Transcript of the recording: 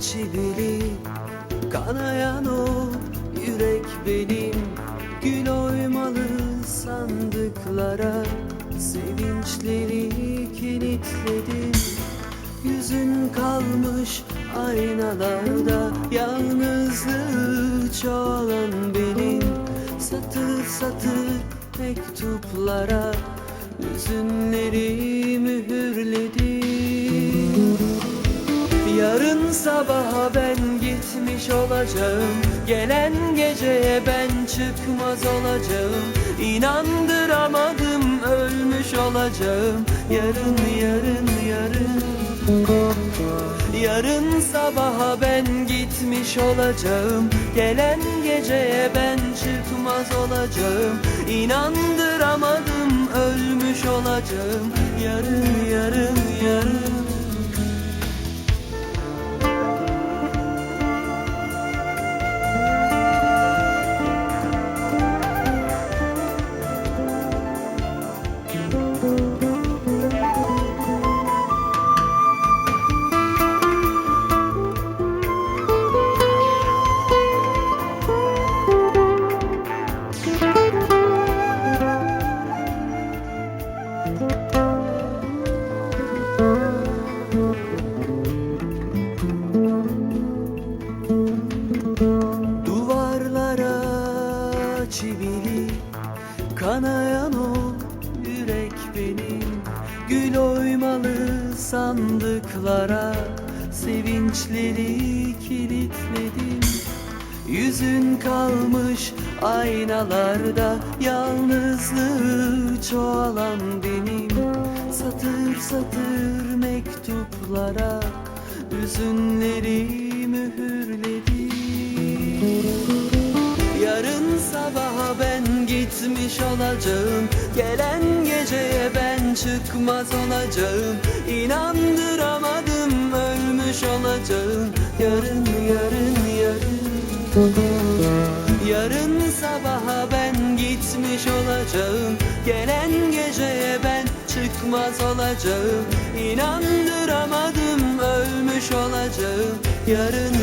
çivili Kanayan o yürek benim. Gül oymalı sandıklara Sevinçleri kilitledim Yüzün kalmış aynalarda Yalnızlığı çoğalan benim. Satır satır mektuplara Hüzünleri mühürledim Yarın sabaha ben gitmiş olacağım. Gelen geceye ben çıkmaz olacağım. İnandıramadım ölmüş olacağım. Yarın yarın yarın. Yarın sabaha ben gitmiş olacağım. Gelen geceye ben çıkmaz olacağım. İnandıramadım ölmüş olacağım. Yarın yarın yarın çivili Kanayan o yürek benim Gül oymalı sandıklara Sevinçleri kilitledim. Yüzün kalmış aynalarda Yalnızlığı çoğalan benim. Satır satır mektuplara Hüzünleri mühürledim olacağım. Gelen geceye ben çıkmaz olacağım. İnandıramadım ölmüş olacağım. Yarın yarın yarın. Yarın sabaha ben gitmiş olacağım. Gelen geceye ben çıkmaz olacağım. İnandıramadım ölmüş olacağım. Yarın